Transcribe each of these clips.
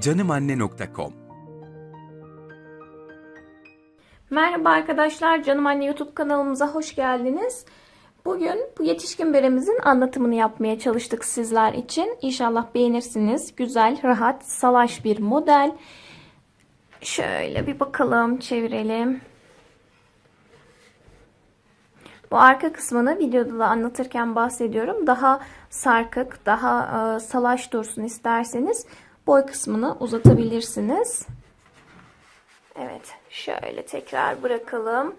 canimanne.com Merhaba arkadaşlar, Canım Anne YouTube kanalımıza hoş geldiniz. Bugün bu yetişkin beremizin anlatımını yapmaya çalıştık sizler için. İnşallah beğenirsiniz. Güzel, rahat, salaş bir model. Şöyle bir bakalım, çevirelim. Bu arka kısmını videoda da anlatırken bahsediyorum. Daha sarkık, daha e, salaş dursun isterseniz boy kısmını uzatabilirsiniz. Evet, şöyle tekrar bırakalım.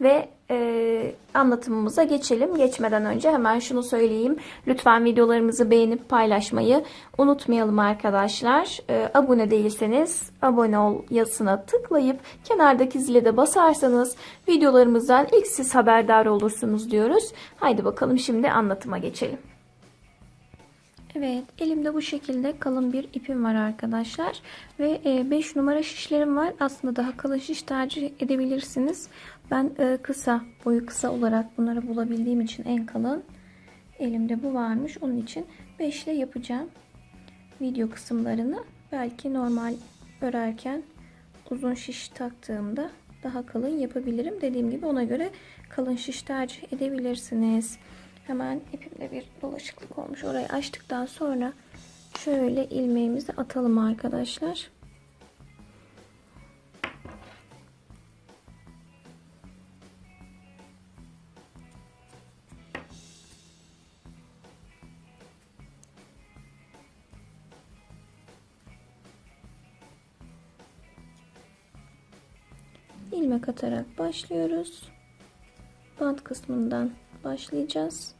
Ve e, anlatımımıza geçelim. Geçmeden önce hemen şunu söyleyeyim. Lütfen videolarımızı beğenip paylaşmayı unutmayalım arkadaşlar. E, abone değilseniz abone ol yazısına tıklayıp kenardaki zile de basarsanız videolarımızdan ilk siz haberdar olursunuz diyoruz. Haydi bakalım şimdi anlatıma geçelim. Evet elimde bu şekilde kalın bir ipim var arkadaşlar. Ve 5 numara şişlerim var. Aslında daha kalın şiş tercih edebilirsiniz. Ben e, kısa boyu kısa olarak bunları bulabildiğim için en kalın elimde bu varmış. Onun için 5 ile yapacağım video kısımlarını. Belki normal örerken uzun şiş taktığımda daha kalın yapabilirim. Dediğim gibi ona göre kalın şiş tercih edebilirsiniz Hemen ipimde bir dolaşıklık olmuş. Orayı açtıktan sonra şöyle ilmeğimizi atalım arkadaşlar. ilmek atarak başlıyoruz. Bant kısmından başlayacağız.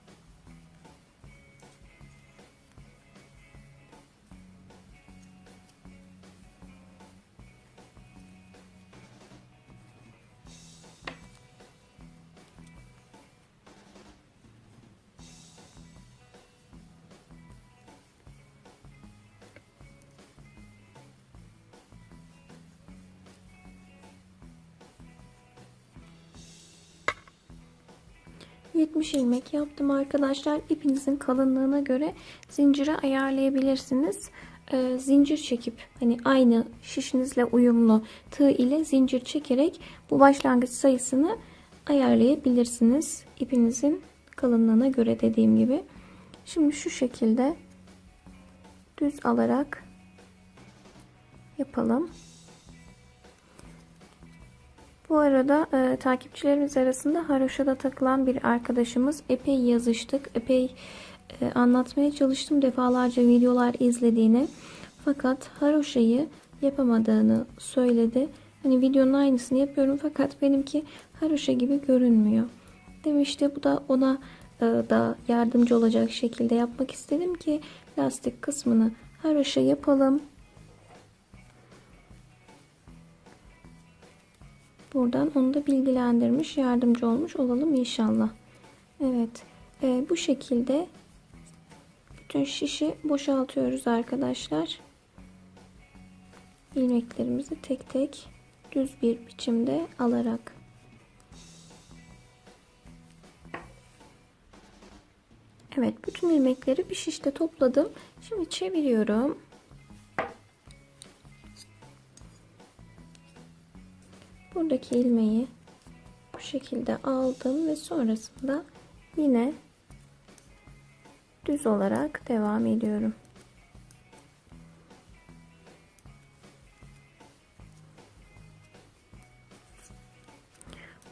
...70 ilmek yaptım arkadaşlar. İpinizin kalınlığına göre zincire ayarlayabilirsiniz. Ee, zincir çekip hani aynı şişinizle uyumlu tığ ile zincir çekerek bu başlangıç sayısını ayarlayabilirsiniz. İpinizin kalınlığına göre dediğim gibi. Şimdi şu şekilde düz alarak yapalım. Bu arada e, takipçilerimiz arasında haroşada takılan bir arkadaşımız epey yazıştık. Epey e, anlatmaya çalıştım defalarca videolar izlediğini. Fakat haroşayı yapamadığını söyledi. Hani videonun aynısını yapıyorum fakat benimki haroşa gibi görünmüyor. Demişti bu da ona e, da yardımcı olacak şekilde yapmak istedim ki lastik kısmını haroşa yapalım. Buradan onu da bilgilendirmiş, yardımcı olmuş olalım inşallah. Evet, e, bu şekilde bütün şişi boşaltıyoruz arkadaşlar. İlmeklerimizi tek tek düz bir biçimde alarak. Evet, bütün ilmekleri bir şişte topladım. Şimdi çeviriyorum. Buradaki ilmeği bu şekilde aldım ve sonrasında yine düz olarak devam ediyorum.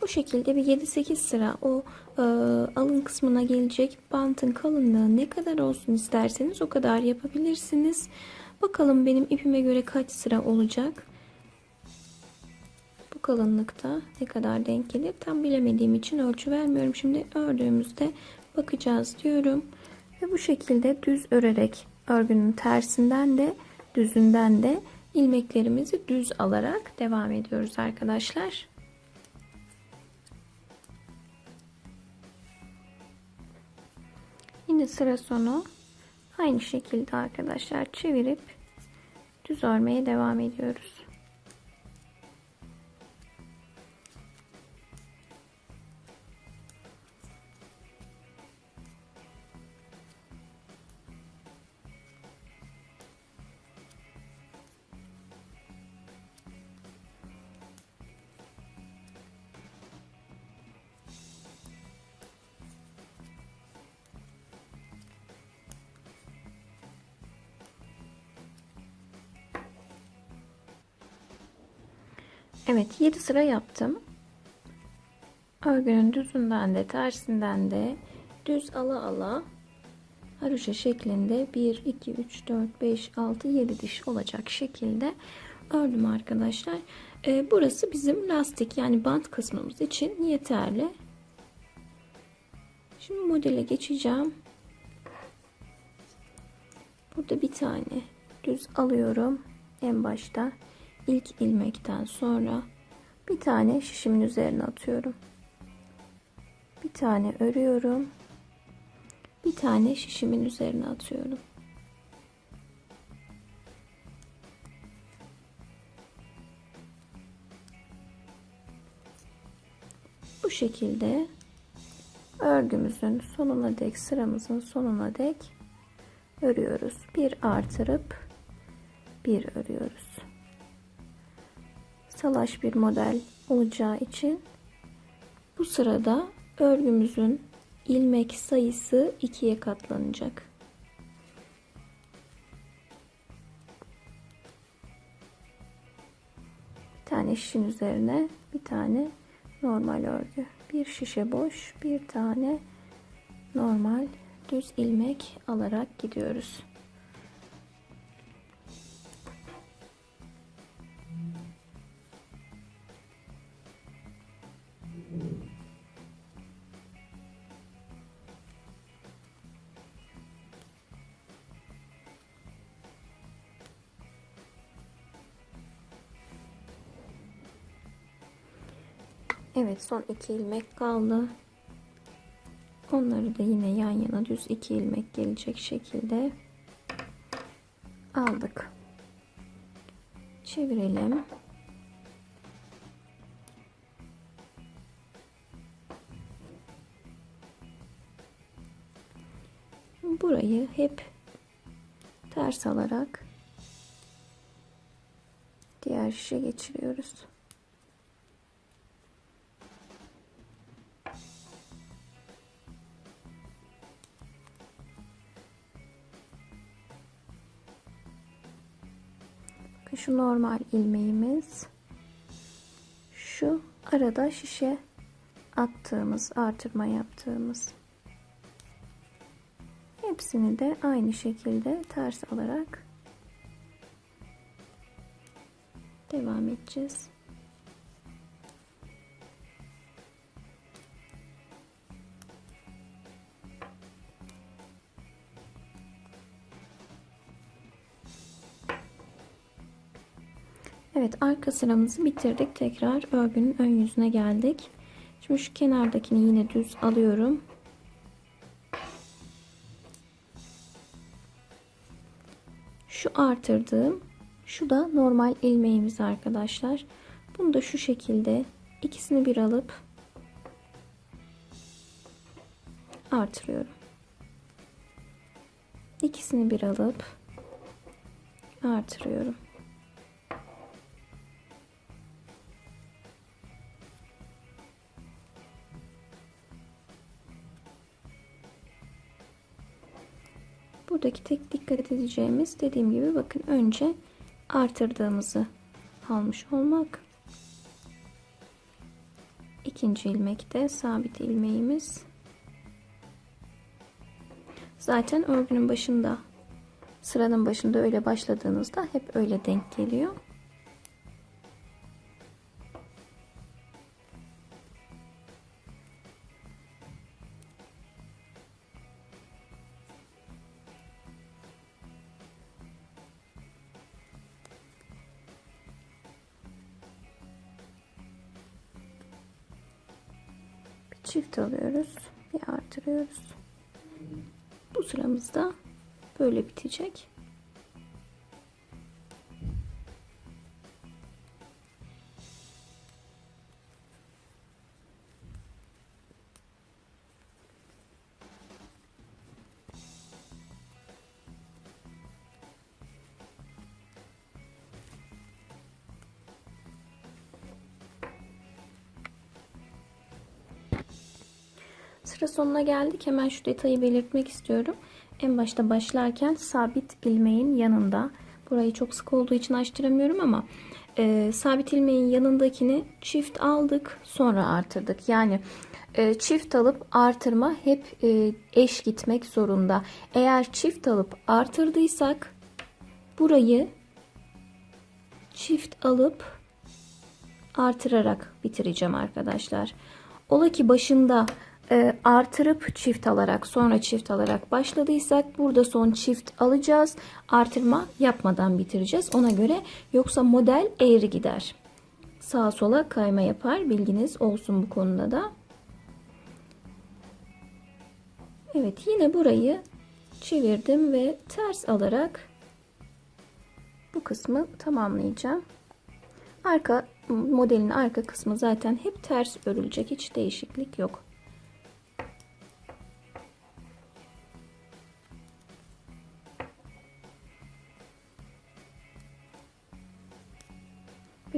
Bu şekilde bir 7-8 sıra o e, alın kısmına gelecek bantın kalınlığı ne kadar olsun isterseniz o kadar yapabilirsiniz. Bakalım benim ipime göre kaç sıra olacak kalınlıkta ne kadar denk gelir tam bilemediğim için ölçü vermiyorum. Şimdi ördüğümüzde bakacağız diyorum. Ve bu şekilde düz örerek örgünün tersinden de düzünden de ilmeklerimizi düz alarak devam ediyoruz arkadaşlar. Yine sıra sonu aynı şekilde arkadaşlar çevirip düz örmeye devam ediyoruz. Evet 7 sıra yaptım. Örgünün düzünden de tersinden de düz ala ala haroşa şeklinde 1, 2, 3, 4, 5, 6, 7 diş olacak şekilde ördüm arkadaşlar. Ee, burası bizim lastik yani bant kısmımız için yeterli. Şimdi modele geçeceğim. Burada bir tane düz alıyorum en başta ilk ilmekten sonra bir tane şişimin üzerine atıyorum. Bir tane örüyorum. Bir tane şişimin üzerine atıyorum. Bu şekilde örgümüzün sonuna dek sıramızın sonuna dek örüyoruz. Bir artırıp bir örüyoruz. Salaş bir model olacağı için bu sırada örgümüzün ilmek sayısı ikiye katlanacak. Bir tane şişin üzerine bir tane normal örgü. Bir şişe boş, bir tane normal düz ilmek alarak gidiyoruz. Evet son iki ilmek kaldı. Onları da yine yan yana düz iki ilmek gelecek şekilde aldık. Çevirelim. Burayı hep ters alarak diğer şişe geçiriyoruz. Şu normal ilmeğimiz. Şu arada şişe attığımız, artırma yaptığımız. Hepsini de aynı şekilde ters alarak devam edeceğiz. Evet arka sıramızı bitirdik. Tekrar örgünün ön yüzüne geldik. Şimdi şu kenardakini yine düz alıyorum. Şu artırdığım şu da normal ilmeğimiz arkadaşlar. Bunu da şu şekilde ikisini bir alıp artırıyorum. İkisini bir alıp artırıyorum. Buradaki tek dikkat edeceğimiz dediğim gibi bakın önce artırdığımızı almış olmak. İkinci ilmekte sabit ilmeğimiz. Zaten örgünün başında sıranın başında öyle başladığınızda hep öyle denk geliyor. Bu sıramızda böyle bitecek Sıra sonuna geldik. Hemen şu detayı belirtmek istiyorum. En başta başlarken sabit ilmeğin yanında Burayı çok sık olduğu için açtıramıyorum ama e, sabit ilmeğin yanındakini çift aldık sonra artırdık. Yani e, çift alıp artırma hep e, eş gitmek zorunda. Eğer çift alıp artırdıysak burayı çift alıp artırarak bitireceğim arkadaşlar. Ola ki başında e, artırıp çift alarak sonra çift alarak başladıysak burada son çift alacağız. Artırma yapmadan bitireceğiz. Ona göre yoksa model eğri gider. Sağa sola kayma yapar. Bilginiz olsun bu konuda da. Evet yine burayı çevirdim ve ters alarak bu kısmı tamamlayacağım. Arka modelin arka kısmı zaten hep ters örülecek. Hiç değişiklik yok.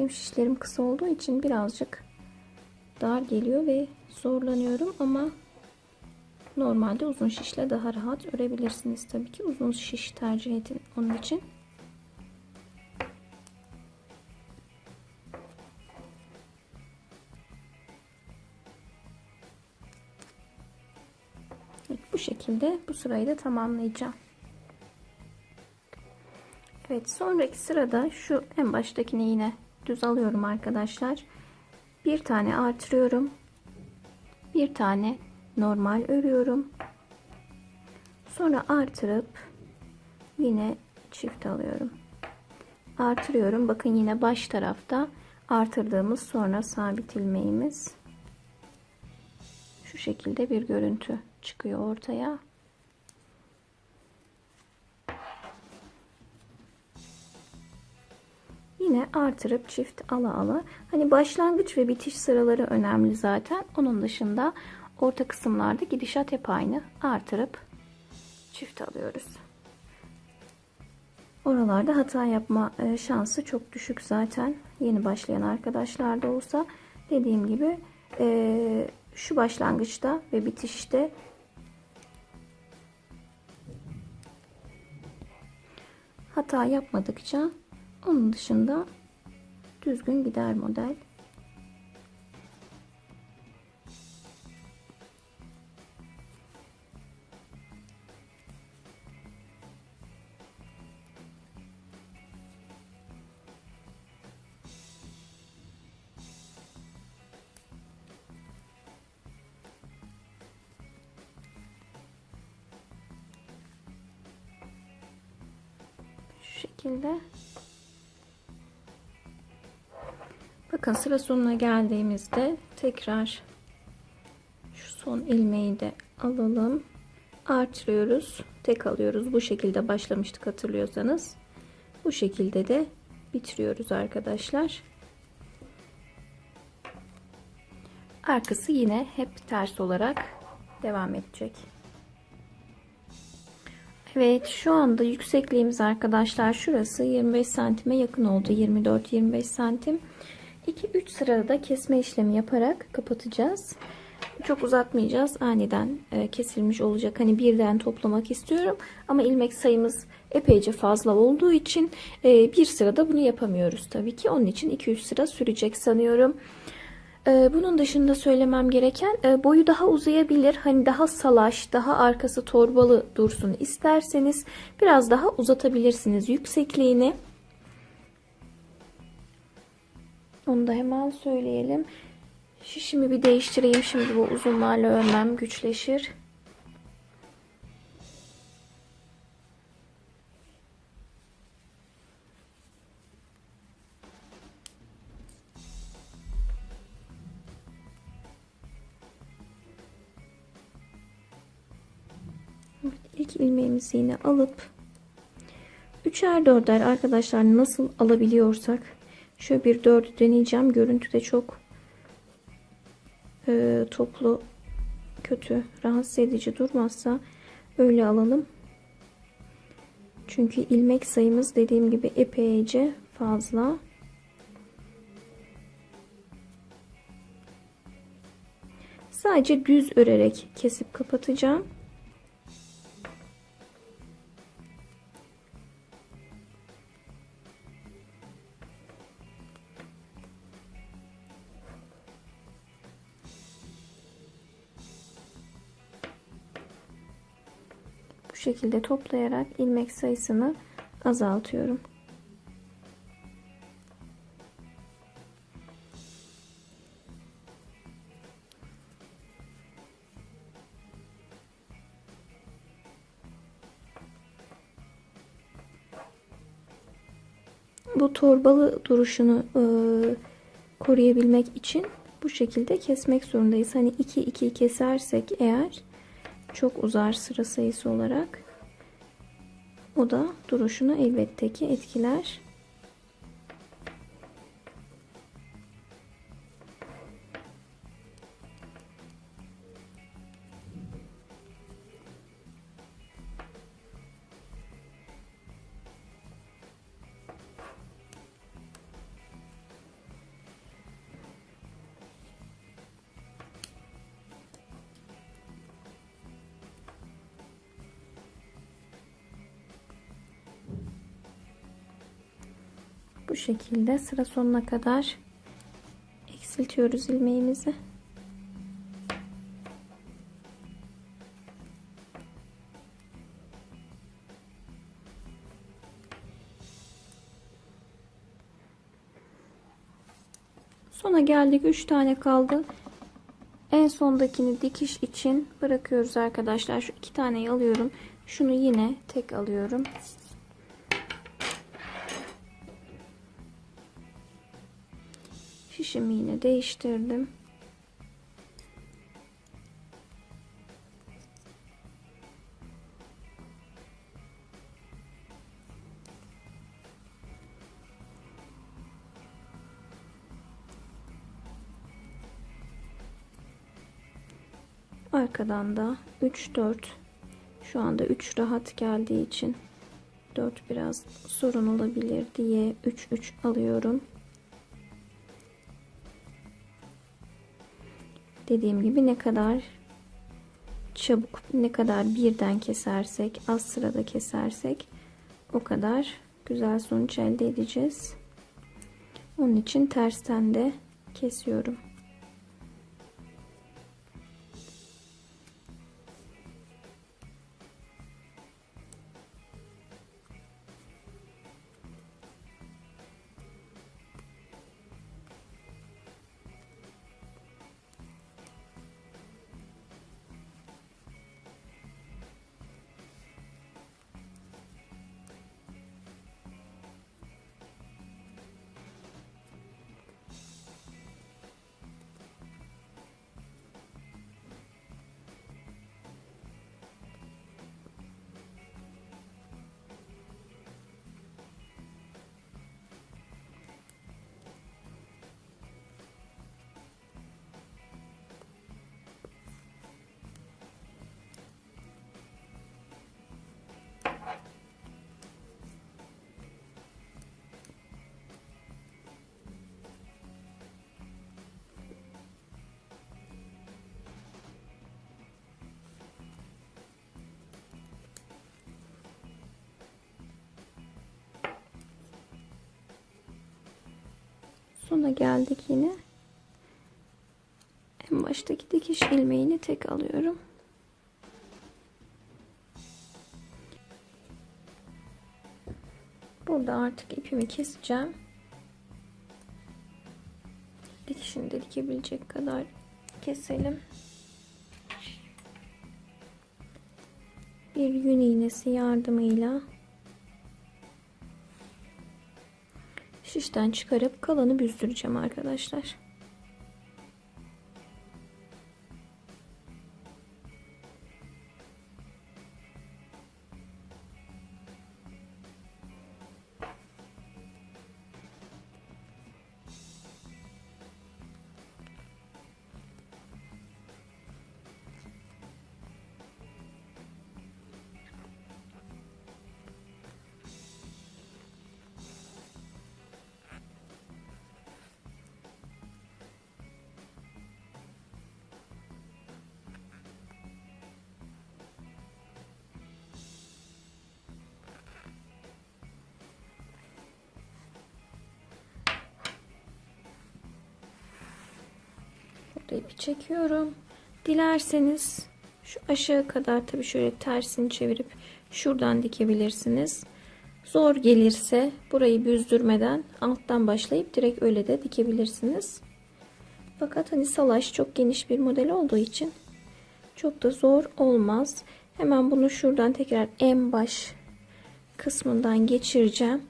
Benim şişlerim kısa olduğu için birazcık dar geliyor ve zorlanıyorum ama normalde uzun şişle daha rahat örebilirsiniz tabii ki uzun şiş tercih edin onun için. Evet, bu şekilde bu sırayı da tamamlayacağım. Evet sonraki sırada şu en baştakini yine düz alıyorum arkadaşlar. Bir tane artırıyorum. Bir tane normal örüyorum. Sonra artırıp yine çift alıyorum. Artırıyorum. Bakın yine baş tarafta artırdığımız sonra sabit ilmeğimiz şu şekilde bir görüntü çıkıyor ortaya. Yine artırıp çift ala ala. Hani başlangıç ve bitiş sıraları önemli zaten. Onun dışında orta kısımlarda gidişat hep aynı. Artırıp çift alıyoruz. Oralarda hata yapma e, şansı çok düşük zaten. Yeni başlayan arkadaşlar da olsa dediğim gibi e, şu başlangıçta ve bitişte hata yapmadıkça onun dışında düzgün gider model. Bakın sıra sonuna geldiğimizde tekrar şu son ilmeği de alalım. Artırıyoruz. Tek alıyoruz. Bu şekilde başlamıştık hatırlıyorsanız. Bu şekilde de bitiriyoruz arkadaşlar. Arkası yine hep ters olarak devam edecek. Evet şu anda yüksekliğimiz arkadaşlar şurası 25 santime yakın oldu. 24-25 santim. 2-3 sırada kesme işlemi yaparak kapatacağız. Çok uzatmayacağız. Aniden e, kesilmiş olacak. Hani birden toplamak istiyorum. Ama ilmek sayımız epeyce fazla olduğu için e, bir sırada bunu yapamıyoruz tabii ki. Onun için 2-3 sıra sürecek sanıyorum. E, bunun dışında söylemem gereken boyu daha uzayabilir. Hani daha salaş, daha arkası torbalı dursun isterseniz biraz daha uzatabilirsiniz yüksekliğini. Onu da hemen söyleyelim. Şişimi bir değiştireyim. Şimdi bu uzunlarla örmem güçleşir. İlk ilmeğimizi yine alıp üçer dörder arkadaşlar nasıl alabiliyorsak Şöyle bir dördü deneyeceğim. Görüntü de çok e, toplu kötü rahatsız edici durmazsa öyle alalım. Çünkü ilmek sayımız dediğim gibi epeyce fazla. Sadece düz örerek kesip kapatacağım. Şekilde toplayarak ilmek sayısını azaltıyorum. Bu torbalı duruşunu e, koruyabilmek için bu şekilde kesmek zorundayız. Hani 2 2 kesersek eğer çok uzar sıra sayısı olarak o da duruşunu elbette ki etkiler. Şekilde sıra sonuna kadar eksiltiyoruz ilmeğimizi. Sona geldik. 3 tane kaldı. En sondakini dikiş için bırakıyoruz arkadaşlar. Şu iki taneyi alıyorum. Şunu yine tek alıyorum. Şişimi yine değiştirdim. Arkadan da 3 4 şu anda 3 rahat geldiği için 4 biraz sorun olabilir diye 3 3 alıyorum. Dediğim gibi ne kadar çabuk ne kadar birden kesersek az sırada kesersek o kadar güzel sonuç elde edeceğiz. Onun için tersten de kesiyorum. Sona geldik yine. En baştaki dikiş ilmeğini tek alıyorum. Burada artık ipimi keseceğim. Dikişini de dikebilecek kadar keselim. Bir yün iğnesi yardımıyla şişten çıkarıp kalanı büzdüreceğim arkadaşlar. Burada ipi çekiyorum. Dilerseniz Şu aşağı kadar tabii şöyle tersini çevirip şuradan dikebilirsiniz. Zor gelirse burayı büzdürmeden alttan başlayıp direkt öyle de dikebilirsiniz. Fakat hani salaş çok geniş bir model olduğu için çok da zor olmaz. Hemen bunu şuradan tekrar en baş kısmından geçireceğim.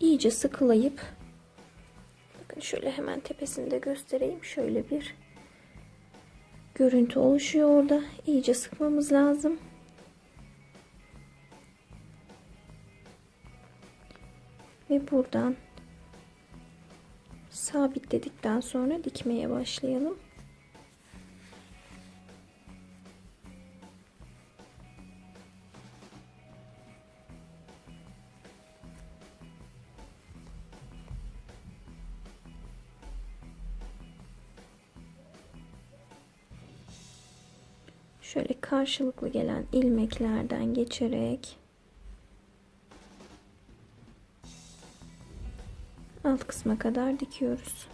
İyice sıkılayıp bakın şöyle hemen tepesini de göstereyim. Şöyle bir görüntü oluşuyor orada. İyice sıkmamız lazım. Ve buradan sabitledikten sonra dikmeye başlayalım. Karşılıklı gelen ilmeklerden geçerek alt kısma kadar dikiyoruz.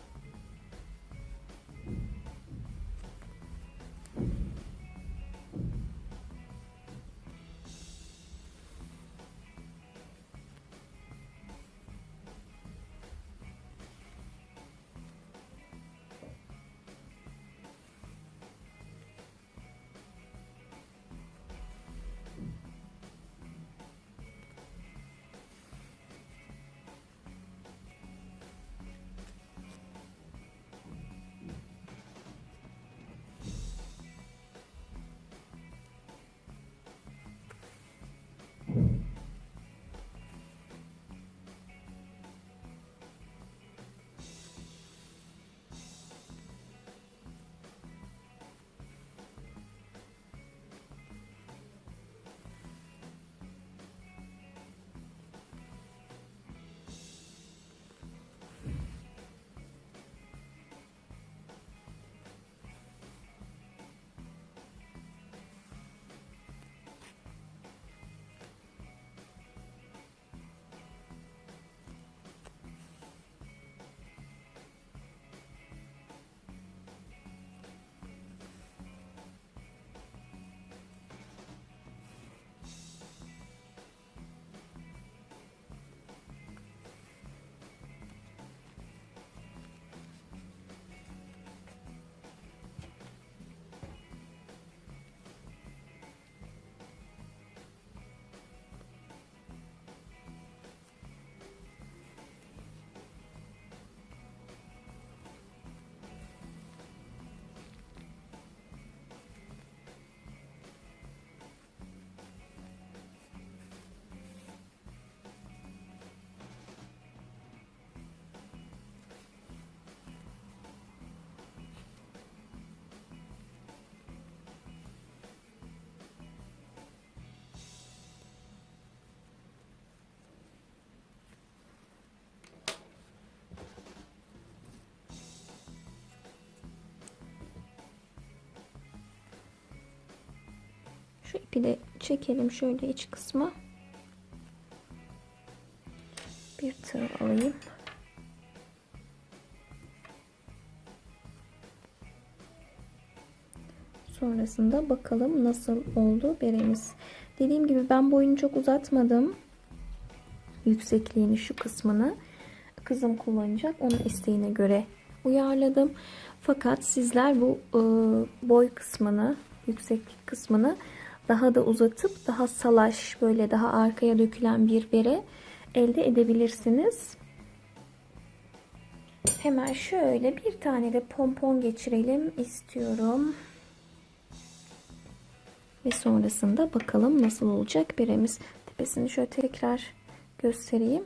Şu ipi de çekelim şöyle iç kısma. Bir tığ alayım. Sonrasında bakalım nasıl oldu beremiz. Dediğim gibi ben boyunu çok uzatmadım. Yüksekliğini şu kısmını kızım kullanacak. Onun isteğine göre uyarladım. Fakat sizler bu e, boy kısmını, yükseklik kısmını daha da uzatıp daha salaş böyle daha arkaya dökülen bir bere elde edebilirsiniz. Hemen şöyle bir tane de pompon geçirelim istiyorum. Ve sonrasında bakalım nasıl olacak beremiz. Tepesini şöyle tekrar göstereyim.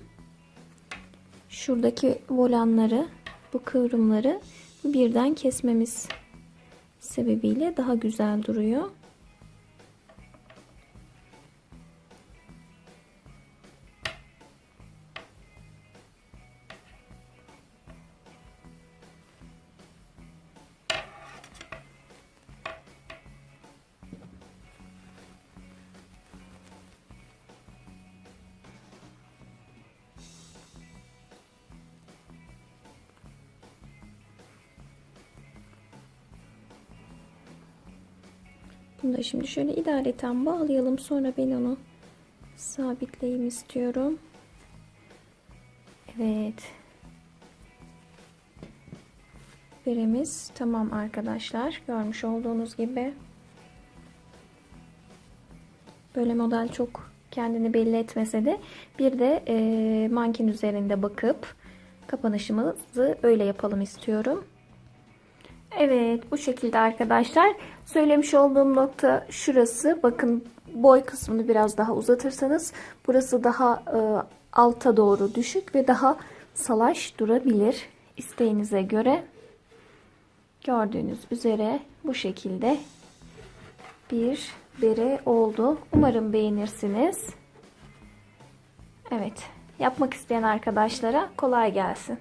Şuradaki volanları, bu kıvrımları birden kesmemiz sebebiyle daha güzel duruyor. Bunu da şimdi şöyle idareten bağlayalım. Sonra ben onu sabitleyeyim istiyorum. Evet. Beremiz tamam arkadaşlar. Görmüş olduğunuz gibi. Böyle model çok kendini belli etmese de bir de e, manken üzerinde bakıp kapanışımızı öyle yapalım istiyorum. Evet bu şekilde arkadaşlar. Söylemiş olduğum nokta şurası. Bakın boy kısmını biraz daha uzatırsanız burası daha e, alta doğru düşük ve daha salaş durabilir. isteğinize göre. Gördüğünüz üzere bu şekilde bir bere oldu. Umarım beğenirsiniz. Evet yapmak isteyen arkadaşlara kolay gelsin.